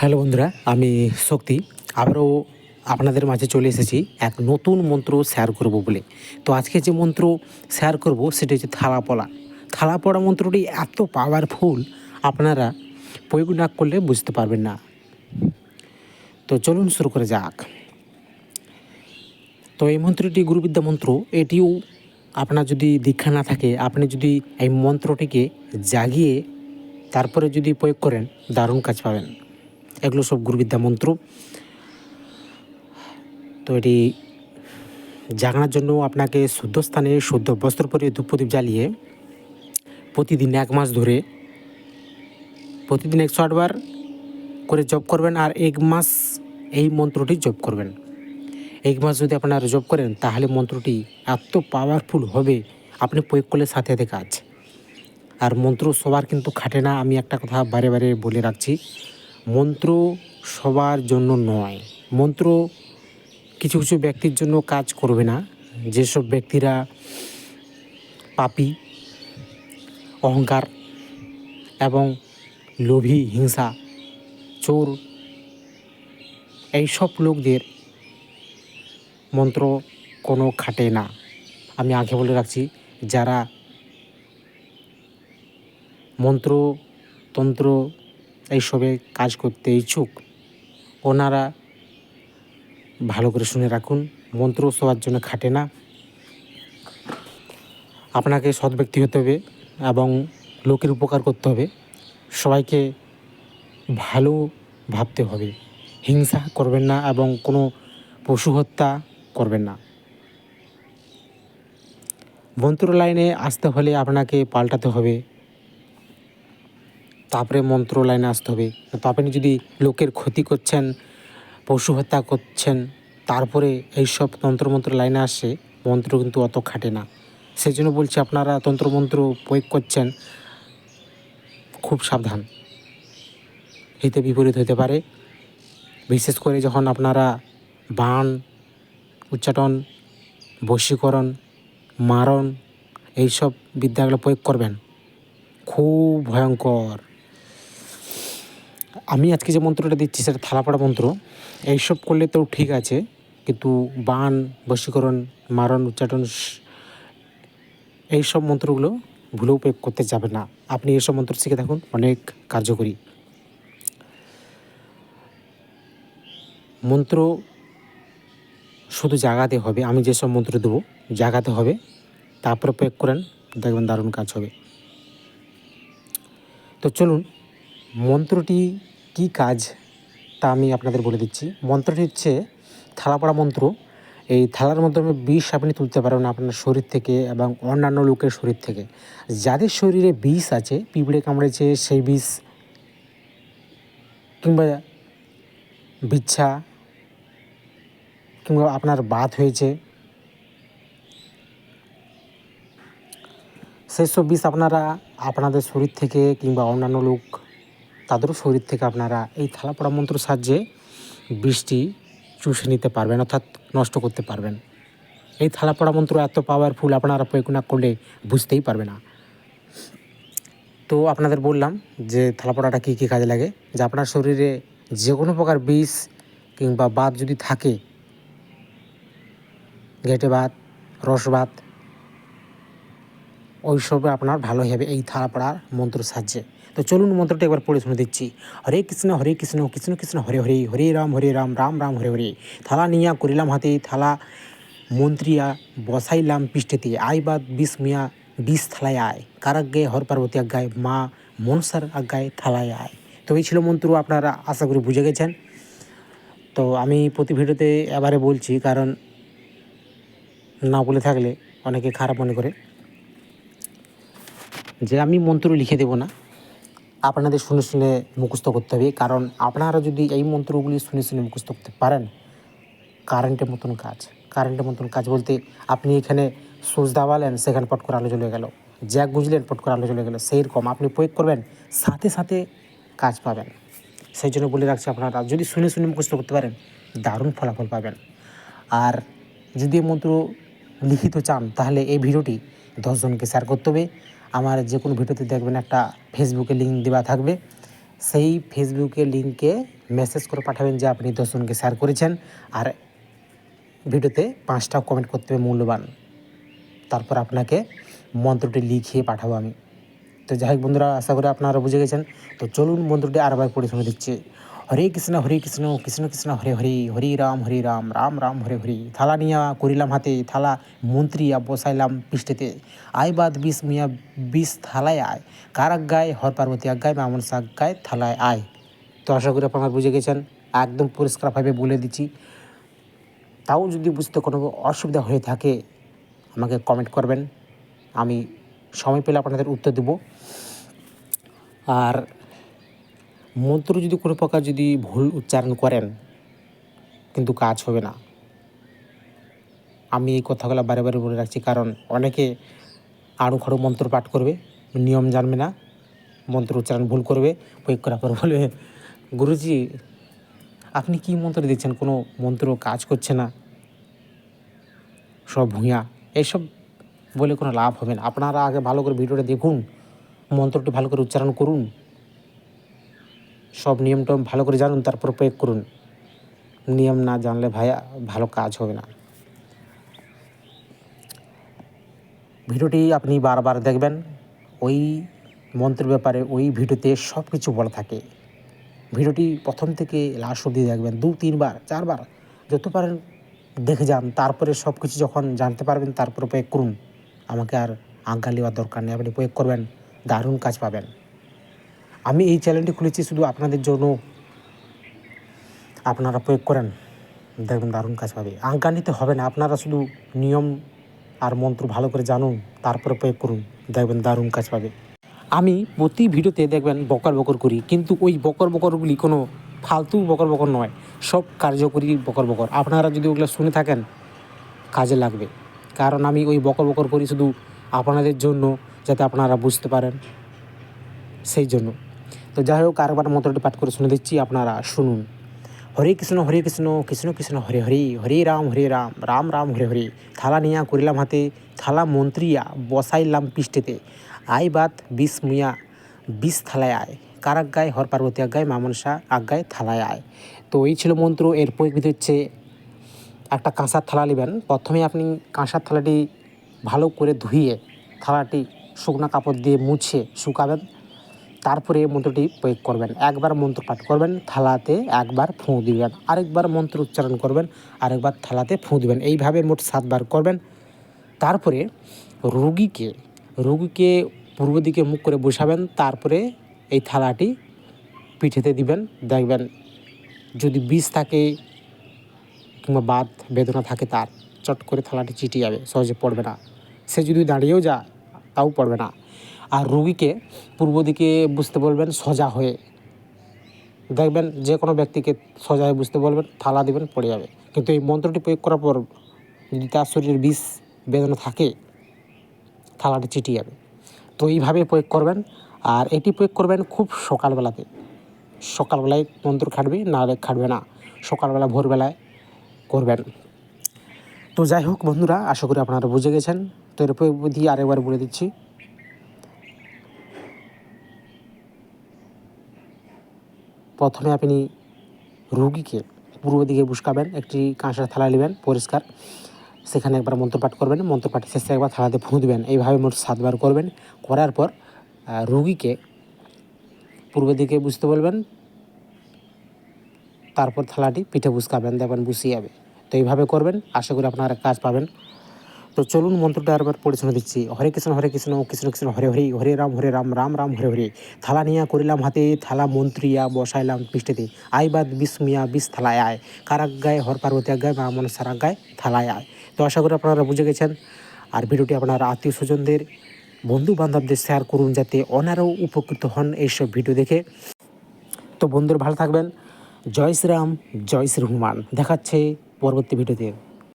Hello বন্ধুরা, আমি শক্তি। আবারও আপনাদের মাঝে চলে এসেছি এক নতুন মন্ত্র শেয়ার করব বলে। তো আজকে যে মন্ত্র শেয়ার করব সেটা হচ্ছে থালাপলা থালাপড়া মন্ত্রটি এত পাওয়ারফুল আপনারা প্রয়োগ না করলে বুঝতে পারবেন না। তো চলুন শুরু করে যাক। তো এই মন্ত্রটি গুরুবিদ্যা মন্ত্র, এটিও আপনার যদি দীক্ষা না থাকে, আপনি যদি এই মন্ত্রটিকে জাগিয়ে তারপরে যদি প্রয়োগ করেন, দারুণ কাজ পাবেন। এগুলো সব গুরুবিদ্যা মন্ত্র। তো এটি জাগানোর জন্য আপনাকে শুদ্ধ স্থানে শুদ্ধ বস্ত্র পরে ধূপ জ্বালিয়ে প্রতিদিন এক মাস ধরে, প্রতিদিন একশো আটবার করে জপ করবেন আর এক মাস এই মন্ত্রটি জপ করবেন। এক মাস যদি আপনারা জব করেন তাহলে মন্ত্রটি এত পাওয়ারফুল হবে, আপনি প্রয়োগ করলে সাথে সাথে কাজ। আর মন্ত্র সবার কিন্তু খাটে না, আমি একটা কথা বারে বারে বলে রাখছি। মন্ত্র সবার জন্য নয়। মন্ত্র কিছু কিছু ব্যক্তির জন্য কাজ করবে না। যেসব ব্যক্তিরা পাপি, অহংকার এবং লোভী, হিংসা, চোর, এইসব লোকদের মন্ত্র কোনো খাটে না। আমি আগে বলে রাখছি, যারা মন্ত্র, তন্ত্র এইসবে কাজ করতে ইচ্ছুক, ওনারা ভালো করে শুনে রাখুন, মন্ত্র সবার জন্য খাটে না। আপনাকে সৎ ব্যক্তি হতে হবে এবং লোকের উপকার করতে হবে। সবাইকে ভালো ভাবতে হবে। হিংসা করবেন না এবং কোনো পশু হত্যা করবেন না। মন্ত্র লাইনে আসতে হলে আপনাকে পাল্টাতে হবে। তারপরে মন্ত্র লাইনে আসতে হবে। তো আপনি যদি লোকের ক্ষতি করছেন, পশু হত্যা করছেন, তারপরে এইসব তন্ত্রমন্ত্র লাইনে আসে, মন্ত্র কিন্তু অত খাটে না। সেই জন্য বলছি আপনারা তন্ত্রমন্ত্র প্রয়োগ করছেন, খুব সাবধান। হিতে বিপরীত হতে পারে। বিশেষ করে যখন আপনারা বান, উচ্চাটন, বশীকরণ, মারণ, এইসব বিদ্যাগুলো প্রয়োগ করবেন, খুব ভয়ঙ্কর। আমি আজকে যে মন্ত্রটা দিচ্ছি সেটা থালাপাড়া মন্ত্র। এইসব করলে তো ঠিক আছে, কিন্তু বান, বশীকরণ, মারণ উচ্চাটন স- এইসব মন্ত্রগুলো ভুলেও প্রয়োগ করতে যাবে না। আপনি এইসব মন্ত্র শিখে থাকুন, অনেক কার্যকরী। মন্ত্র শুধু জাগাতে হবে, আমি যেসব মন্ত্র দেবো জাগাতে হবে, তারপরে প্রয়োগ করেন, দেখবেন দারুণ কাজ হবে। তো চলুন, মন্ত্রটি কি কাজ তা আমি আপনাদের বলে দিচ্ছি। মন্ত্রটি হচ্ছে থালাপাড়া মন্ত্র। এই থালার মাধ্যমে বিষ আপনি তুলতে পারবেন আপনার শরীর থেকে এবং অন্যান্য লোকের শরীর থেকে। যাদের শরীরে বিষ আছে, পিঁপড়ে কামড়েছে, সেই বিষ কিংবা বিচ্ছা কিংবা আপনার বাত হয়েছে সেসব বিষ আপনারা আপনাদের শরীর থেকে কিংবা অন্যান্য লোক তাদেরও শরীর থেকে আপনারা এই থালাপড়া মন্ত্র সাহায্যে বৃষ্টি চুষে নিতে পারবেন, অর্থাৎ নষ্ট করতে পারবেন। এই থালাপড়া মন্ত্র এত পাওয়ারফুল আপনারা প্রয়োগ না করলে বুঝতেই পারবে না। তো আপনাদের বললাম যে থালাপড়াটা কী কী কাজে লাগে? যে আপনার শরীরে যে কোনো প্রকার বিষ কিংবা বাত যদি থাকে গেটে বাত রস বাত রসবাত ওইসবে আপনার ভালো হবে এই থালা পড়ার মন্ত্র সাহায্যে। তো চলুন মন্ত্রটা একবার পড়ে শুনে দিচ্ছি হরে কৃষ্ণ হরে কৃষ্ণ কৃষ্ণ কৃষ্ণ, হরে হরে হরে রাম হরে রাম রাম রাম, হরে হরে। থালা নিয়া করিলাম হাতে, থালা মন্ত্রিয়া বসাইলাম পৃষ্ঠেতে। আয় বাদ বিষ মিয়া, বিষ থালায় আয়। কার আজ্ঞায় হর পার্বতী আজ্ঞায়, মা মনসার আজ্ঞায় থালায় আয়। তো এই ছিল মন্ত্র, আপনারা আশা করি বুঝে গেছেন। তো আমি প্রতি ভিডিওতে এবারে বলছি, কারণ না বলে থাকলে অনেকে খারাপ মনে করে। যে আমি মন্ত্র লিখে দেব না, আপনাদের শুনে শুনে মুখস্থ করতে হবে। কারণ আপনারা যদি এই মন্ত্রগুলি শুনে শুনে মুখস্থ করতে পারেন কারেন্টের মতন কাজ কারেন্টের মতন কাজ বলতে আপনি এখানে সুচ দাবালেন, সেখানে পট করে আলো চলে গেল। জ্যাক বুঝলেন, পট করে আলো চলে গেল। সেই রকম আপনি প্রয়োগ করবেন, সাথে সাথে কাজ পাবেন। সেই জন্য বলে রাখছি আপনারা, যদি শুনে শুনে মুখস্থ করতে পারেন, দারুণ ফলাফল পাবেন। আর যদি মন্ত্র লিখিত চান, তাহলে এই ভিডিওটি দশজনকে শেয়ার করতে হবে। আমার যে কোনো ভিডিওতে দেখবেন একটা ফেসবুকে লিঙ্ক দেওয়া থাকবে। সেই ফেসবুকে লিঙ্কে মেসেজ করে পাঠাবেন যে আপনি দশজনকে শেয়ার করেছেন আর ভিডিওতে পাঁচটা কমেন্ট করতে হবে মূল্যবান। তারপর আপনাকে মন্ত্রটি লিখিয়ে পাঠাবো আমি। তো যাই হোক বন্ধুরা, আশা করি আপনারা বুঝে গেছেন। তো চলুন মন্ত্রটি আরেকবার পড়ে শুনে দিচ্ছি হরে কৃষ্ণ হরে কৃষ্ণ কৃষ্ণ কৃষ্ণ, হরে হরে, হরি রাম, হরে রাম রাম রাম, হরে হরি। থালা নিয়া করিলাম হাতে, থালা মন্ত্রিয়া বসাইলাম পৃষ্ঠেতে। আয় বাদ বিষ মিয়া, বিষ থালায় আয়। কার আজ্ঞায়? হর পার্বতী আজ্ঞায় মামন আজ্ঞায় থালায় আয়। তো আশা করি আপনারা বুঝে গেছেন, একদম পরিষ্কারভাবে বলে দিচ্ছি। তাও যদি বুঝতে কোনো অসুবিধা হয়ে থাকে, আমাকে কমেন্ট করবেন। আমি সময় পেলে আপনাদের উত্তর দেব। আর মন্ত্র যদি কোনো প্রকার যদি ভুল উচ্চারণ করেন, কিন্তু কাজ হবে না। আমি এই কথাগুলো বারে বারে বলে রাখছি, কারণ অনেকে আড়ু খাড়ু মন্ত্র পাঠ করবে, নিয়ম জানবে না, মন্ত্র উচ্চারণ ভুল করবে প্রয়োগ করার পর বলবে, গুরুজি, আপনি কি মন্ত্র দিচ্ছেন? কোনো মন্ত্র কাজ করছে না? সব ভূঁয়া এইসব বলে কোনো লাভ হবে না। আপনারা আগে ভালো করে ভিডিওটা দেখুন, মন্ত্রটি ভালো করে উচ্চারণ করুন। সব নিয়মটা ভালো করে জানুন, তারপর প্রয়োগ করুন। নিয়ম না জানলে ভাইয়া ভালো কাজ হবে না। ভিডিওটি আপনি বারবার দেখবেন, ওই মন্ত্রের ব্যাপারে, ওই ভিডিওতে সব কিছু বলা থাকে। ভিডিওটি প্রথম থেকে লাস্ট অবধি দেখবেন, দু, তিনবার, চারবার, যত পারেন দেখে যান, তারপরে সব কিছু যখন জানতে পারবেন, তারপরে প্রয়োগ করুন। আমাকে আর আজ্ঞা নেওয়ার দরকার নেই, আপনি প্রয়োগ করবেন, দারুণ কাজ পাবেন। আমি এই চ্যানেলটি খুলেছি শুধু আপনাদের জন্য। আপনারা প্রয়োগ করেন। দেখবেন দারুণ কাজ পাবে। আজ্ঞা নিতে হবে না, আপনারা শুধু নিয়ম আর মন্ত্র ভালো করে জানুন, তারপরে প্রয়োগ করুন। দেখবেন দারুণ কাজ পাবে। আমি প্রতি ভিডিওতে দেখবেন বকর বকর করি, কিন্তু ওই বকর বকরগুলি কোনো ফালতু বকর বকর নয়। সব কার্যকরী বকর বকর। আপনারা যদি ওগুলো শুনে থাকেন, কাজে লাগবে। কারণ আমি ওই বকর বকর করি শুধু আপনাদের জন্য, যাতে আপনারা বুঝতে পারেন। সেই জন্য। তো যাই হোক আরেকবার মন্ত্রটি পাঠ করে শুনে দিচ্ছি, আপনারা শুনুন। হরে কৃষ্ণ হরে কৃষ্ণ কৃষ্ণ কৃষ্ণ, হরে হরে হরে রাম হরে রাম রাম রাম, হরে হরে। থালা নিয়া করিলাম হাতে, থালা মন্ত্রিয়া বসাইলাম পৃষ্ঠেতে। আই বাত বিষ মুয়া, বিষ থালায় আয়। কার আজ্ঞায়? হর পার্বতী আজ্ঞায় মামনসা আজ্ঞায়, থালায় আয়। তো এই ছিল মন্ত্র, এর প্রয়োগ হচ্ছে একটা কাঁসার থালা নেবেন। প্রথমে আপনি কাঁসার থালাটি ভালো করে ধুয়ে, থালাটি শুকনো কাপড় দিয়ে মুছে শুকাবেন। তারপরে মন্ত্রটি প্রয়োগ করবেন। একবার মন্ত্র পাঠ করবেন, থালাতে একবার ফুঁ দিবেন। আরেকবার মন্ত্র উচ্চারণ করবেন, আরেকবার থালাতে ফুঁ দিবেন। এইভাবে মোট সাতবার করবেন। তারপরে রুগীকে রুগীকে পূর্ব দিকে মুখ করে বসাবেন, তারপরে এই থালাটি পিঠেতে দিবেন। দেখবেন যদি বিষ থাকে কিংবা বাত, বেদনা থাকে তার, চট করে থালাটি চিটে যাবে, সহজে পড়বে না। সে যদি দাঁড়িয়েও যায়, তাও পড়বে না। আর রুগীকে পূর্ব দিকে বুঝতে বলবেন, সোজা হয়ে। দেখবেন যে কোনো ব্যক্তিকে সোজা হয়ে বুঝতে বলবেন, থালা দিবেন, পড়ে যাবে। কিন্তু এই মন্ত্রটি প্রয়োগ করার পর যদি তার শরীরে বিষ বেদনা থাকে, থালাটি চিটে যাবে। তো এইভাবে প্রয়োগ করবেন। আর এটি প্রয়োগ করবেন খুব সকালবেলাতে। সকালবেলায় মন্ত্র খাটবে নাহলে খাটবে না। সকালবেলা, ভোরবেলায় করবেন। তো যাই হোক বন্ধুরা, আশা করি আপনারা বুঝে গেছেন। তো এর বিধি আরেকবার বলে দিচ্ছি প্রথমে আপনি রুগীকে পূর্ব দিকে বুসকাবেন, একটি কাঁসার থালা নেবেন, পরিষ্কার। সেখানে একবার মন্ত্রপাঠ করবেন, মন্ত্রপাঠ শেষে একবার থালাতে ফুঁ দেবেন। এইভাবে মোট সাতবার করবেন। করার পর রুগীকে পূর্ব দিকে বুঝতে বলবেন, তারপর থালাটি পিঠে বুসকাবেন, দেখবেন বুসিয়ে যাবে। তো এইভাবে করবেন। আশা করি আপনারা কাজ পাবেন। তো চলুন মন্ত্রটা আরেকবার পড়ে শুনে দিচ্ছি। হরে কৃষ্ণ হরে কৃষ্ণ কৃষ্ণ কৃষ্ণ, হরে হরে হরে রাম হরে রাম রাম রাম, হরে হরে। থালা নিয়া করিলাম হাতে, থালা মন্ত্রিয়া বসাইলাম পৃষ্ঠেতে। আয় বাদ বিস্মিয়া বিষ থালায় আয়। কারাজ্ঞায় হর পার্বতী আজ্ঞায় মা মনসার আজ্ঞায় থালায় আয়। তো আশা করি আপনারা বুঝে গেছেন। আর ভিডিওটি আপনার আত্মীয় স্বজনদের বন্ধু বান্ধবদের শেয়ার করুন যাতে ওনারাও উপকৃত হন এইসব ভিডিও দেখে। তো বন্ধুরা ভালো থাকবেন। জয় শ্রীরাম, জয় শ্রী হনুমান। দেখাচ্ছে পরবর্তী ভিডিওতে।